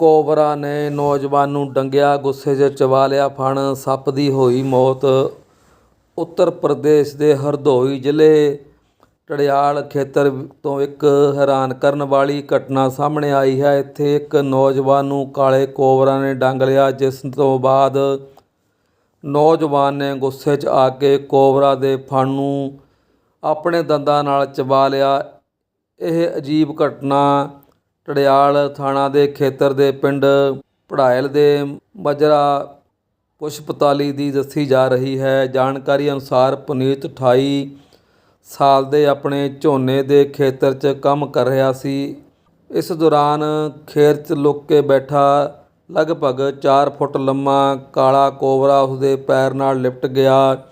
Cobra ਨੇ ਨੌਜਵਾਨ ਨੂੰ ਡੰਗਿਆ, ਗੁੱਸੇ 'ਚ ਚਬਾ ਲਿਆ, ਫਣ ਸੱਪ ਦੀ ਹੋਈ ਮੌਤ। ਉੱਤਰ ਪ੍ਰਦੇਸ਼ ਦੇ ਹਰਦੋਈ ਜ਼ਿਲ੍ਹੇ ਟੜਿਆਲ ਖੇਤਰ ਤੋਂ ਇੱਕ ਹੈਰਾਨ ਕਰਨ ਵਾਲੀ ਘਟਨਾ ਸਾਹਮਣੇ ਆਈ ਹੈ। ਇੱਥੇ ਇੱਕ ਨੌਜਵਾਨ ਨੂੰ ਕਾਲੇ ਕੋਬਰਾ ਨੇ ਡੰਗ ਲਿਆ, ਜਿਸ ਤੋਂ ਬਾਅਦ ਨੌਜਵਾਨ ਨੇ ਗੁੱਸੇ 'ਚ ਆ ਕੇ ਕੋਬਰਾ ਦੇ ਫਣ ਨੂੰ ਆਪਣੇ ਦੰਦਾਂ ਨਾਲ ਚਬਾ ਲਿਆ। ਇਹ ਅਜੀਬ ਘਟਨਾ ਟੜਿਆਲ ਥਾਣਾ ਦੇ ਖੇਤਰ ਦੇ ਪਿੰਡ ਪੜਾਇਲ ਦੇ ਮਜਰਾ ਪੁਸ਼ਪਤਾਲੀ ਦੀ ਦੱਸੀ ਜਾ ਰਹੀ ਹੈ। ਜਾਣਕਾਰੀ ਅਨੁਸਾਰ ਪੁਨੀਤ 28 ਸਾਲ ਦੇ ਆਪਣੇ ਝੋਨੇ ਦੇ ਖੇਤਰ 'ਚ ਕੰਮ ਕਰ ਰਿਹਾ ਸੀ। ਇਸ ਦੌਰਾਨ ਖੇਤ 'ਚ ਲੁੱਕ ਕੇ ਬੈਠਾ ਲਗਭਗ 4 ਫੁੱਟ ਲੰਮਾ ਕਾਲਾ ਕੋਬਰਾ ਉਸਦੇ ਪੈਰ ਨਾਲ ਲਿਪਟ ਗਿਆ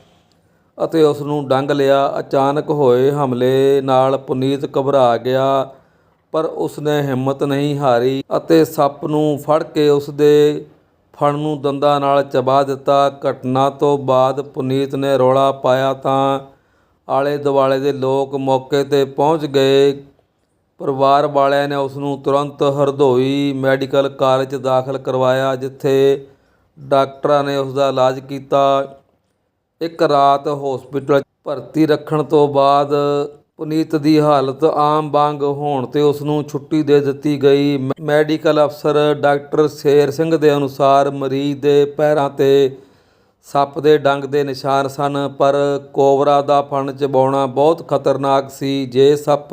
ਅਤੇ ਉਸ ਨੂੰ ਡੰਗ ਲਿਆ। ਅਚਾਨਕ ਹੋਏ ਹਮਲੇ ਨਾਲ ਪੁਨੀਤ ਘਬਰਾ ਗਿਆ। ਪਰ ਉਸਨੇ ਹਿੰਮਤ ਨਹੀਂ ਹਾਰੀ ਅਤੇ ਸੱਪ ਨੂੰ ਫੜ ਕੇ ਉਸਦੇ ਫਣ ਨੂੰ ਦੰਦਾਂ ਨਾਲ ਚਬਾ ਦਿੱਤਾ। ਘਟਨਾ ਤੋਂ ਬਾਅਦ ਪੁਨੀਤ ਨੇ ਰੌਲਾ ਪਾਇਆ ਤਾਂ ਆਲੇ ਦੁਆਲੇ ਦੇ ਲੋਕ ਮੌਕੇ ਤੇ ਪਹੁੰਚ ਗਏ। ਪਰਿਵਾਰ ਵਾਲਿਆਂ ਨੇ ਉਸ ਨੂੰ ਤੁਰੰਤ ਹਰਦੋਈ ਮੈਡੀਕਲ ਕਾਲਜ ਦਾਖਲ ਕਰਵਾਇਆ, ਜਿੱਥੇ ਡਾਕਟਰਾਂ ਨੇ ਉਸ ਦਾ ਇਲਾਜ ਕੀਤਾ। ਇੱਕ ਰਾਤ ਹਸਪੀਟਲ ਭਰਤੀ ਰੱਖਣ ਤੋਂ ਬਾਅਦ ਪੁਨੀਤ ਦੀ ਹਾਲਤ ਆਮ ਵਾਂਗ ਹੋਣ ਤੇ ਉਸ ਨੂੰ ਛੁੱਟੀ ਦੇ ਦਿੱਤੀ ਗਈ। ਮੈ- ਮੈਡੀਕਲ ਅਫਸਰ ਡਾਕਟਰ ਸ਼ੇਰ ਸਿੰਘ ਦੇ ਅਨੁਸਾਰ ਮਰੀਜ਼ ਦੇ ਪੈਰਾਂ ਤੇ ਸੱਪ ਦੇ ਡੰਗ ਦੇ ਨਿਸ਼ਾਨ ਸਨ, ਪਰ ਕੋਬਰਾ ਦਾ ਫਣ ਚਬਾਉਣਾ ਬਹੁਤ ਖਤਰਨਾਕ ਸੀ। ਜੇ ਸੱਪ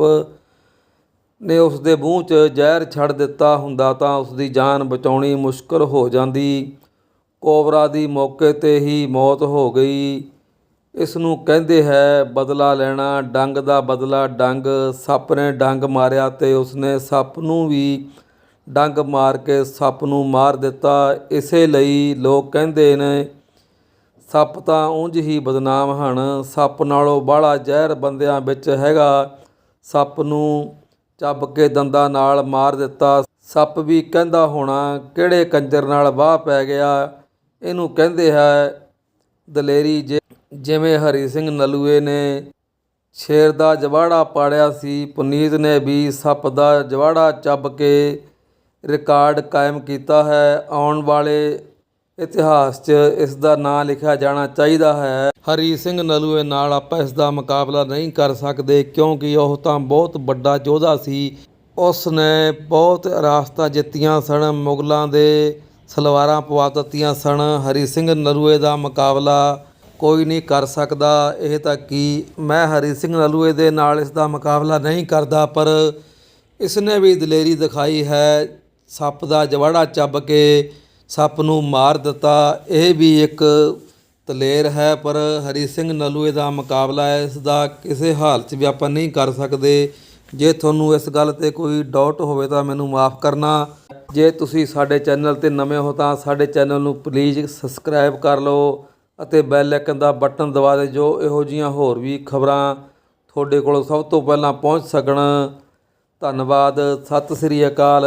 ਨੇ ਉਸ ਦੇ ਮੂੰਹ 'ਚ ਜ਼ਹਿਰ ਛੱਡ ਦਿੱਤਾ ਹੁੰਦਾ ਤਾਂ ਉਸ ਦੀ ਜਾਨ ਬਚਾਉਣੀ ਮੁਸ਼ਕਲ ਹੋ ਜਾਂਦੀ। ਕੋਬਰਾ ਦੀ ਮੌਕੇ ਤੇ ਹੀ ਮੌਤ ਹੋ ਗਈ। ਇਸ ਨੂੰ ਕਹਿੰਦੇ ਹੈ ਬਦਲਾ ਲੈਣਾ, ਡੰਗ ਦਾ ਬਦਲਾ ਡੰਗ। ਸੱਪ ਨੇ ਡੰਗ ਮਾਰਿਆ ਤੇ ਉਸਨੇ ਸੱਪ ਨੂੰ ਵੀ ਡੰਗ ਮਾਰ ਕੇ ਸੱਪ ਨੂੰ ਮਾਰ ਦਿੱਤਾ। ਇਸੇ ਲਈ ਲੋਕ ਕਹਿੰਦੇ ਨੇ, ਸੱਪ ਤਾਂ ਉਂਝ ਹੀ ਬਦਨਾਮ ਹਨ। ਸੱਪ ਨਾਲੋਂ ਬਾਹਲਾ ਜ਼ਹਿਰ ਬੰਦਿਆਂ ਵਿੱਚ ਹੈਗਾ। ਸੱਪ ਨੂੰ ਚੱਬ ਕੇ ਦੰਦਾਂ ਨਾਲ ਮਾਰ ਦਿੱਤਾ। ਸੱਪ ਵੀ ਕਹਿੰਦਾ ਹੋਣਾ, ਕਿਹੜੇ ਕੰਜਰ ਨਾਲ ਵਾਹ ਪੈ ਗਿਆ? ਇਹਨੂੰ ਕਹਿੰਦੇ ਹੈ ਦਲੇਰੀ ਜੇ ਜਿਵੇਂ ਹਰੀ ਸਿੰਘ ਨਲੂਏ ਨੇ ਸ਼ੇਰ ਦਾ ਜਵਾੜਾ ਪਾੜਿਆ ਸੀ, ਪੁਨੀਤ ਨੇ ਵੀ ਸੱਪ ਦਾ ਜਵਾੜਾ ਚੱਬ ਕੇ ਰਿਕਾਰਡ ਕਾਇਮ ਕੀਤਾ ਹੈ। ਆਉਣ ਵਾਲੇ ਇਤਿਹਾਸ 'ਚ ਇਸ ਦਾ ਨਾਂ ਲਿਖਿਆ ਜਾਣਾ ਚਾਹੀਦਾ ਹੈ। ਹਰੀ ਸਿੰਘ ਨਲੂਏ ਨਾਲ ਆਪਾਂ ਇਸ ਦਾ ਮੁਕਾਬਲਾ ਨਹੀਂ ਕਰ ਸਕਦੇ ਕਿਉਂਕਿ ਉਹ ਤਾਂ ਬਹੁਤ ਵੱਡਾ ਯੋਧਾ ਸੀ। ਉਸ ਨੇ ਬਹੁਤ ਰਾਸਤਾਂ ਜਿੱਤੀਆਂ ਸਨ, ਮੁਗਲਾਂ ਦੇ ਸਲਵਾਰਾਂ ਪਵਾ ਦਿੱਤੀਆਂ ਸਨ। ਹਰੀ ਸਿੰਘ ਨਲੂਏ ਦਾ ਮੁਕਾਬਲਾ ਕੋਈ ਨਹੀਂ ਕਰ ਸਕਦਾ। ਇਹ ਤਾਂ ਕੀ ਮੈਂ ਹਰੀ ਸਿੰਘ ਨਲੂਏ ਦੇ ਨਾਲ ਇਸ ਦਾ ਮੁਕਾਬਲਾ ਨਹੀਂ ਕਰਦਾ, ਪਰ ਇਸ ਨੇ ਵੀ ਦਲੇਰੀ ਦਿਖਾਈ ਹੈ। ਸੱਪ ਦਾ ਜਵਾੜਾ ਚੱਬ ਕੇ ਸੱਪ ਨੂੰ ਮਾਰ ਦਿੱਤਾ। ਇਹ ਵੀ ਇੱਕ ਦਲੇਰ ਹੈ, ਪਰ ਹਰੀ ਸਿੰਘ ਨਲੂਏ ਦਾ ਮੁਕਾਬਲਾ ਇਸ ਦਾ ਕਿਸੇ ਹਾਲਤ 'ਚ ਵੀ ਆਪਾਂ ਨਹੀਂ ਕਰ ਸਕਦੇ। ਜੇ ਤੁਹਾਨੂੰ ਇਸ ਗੱਲ ਤੇ ਕੋਈ ਡਾਊਟ ਹੋਵੇ ਤਾਂ ਮੈਨੂੰ ਮਾਫ ਕਰਨਾ। ਜੇ ਤੁਸੀਂ ਸਾਡੇ ਚੈਨਲ ਤੇ ਨਵੇਂ ਹੋ ਤਾਂ ਸਾਡੇ ਚੈਨਲ ਨੂੰ ਪਲੀਜ਼ ਸਬਸਕ੍ਰਾਈਬ ਕਰ ਲਓ। ਅਤੇ ਬੈਲ ਆਈਕਨ ਦਾ ਬਟਨ ਦਬਾ ਦੇ ਜੋ ਇਹੋ ਜੀਆਂ ਹੋਰ ਵੀ ਖਬਰਾਂ ਤੁਹਾਡੇ ਕੋਲ ਸਭ ਤੋਂ ਪਹਿਲਾਂ ਪਹੁੰਚ ਸਕਣ। ਧੰਨਵਾਦ, ਸਤਿ ਸ੍ਰੀ ਅਕਾਲ।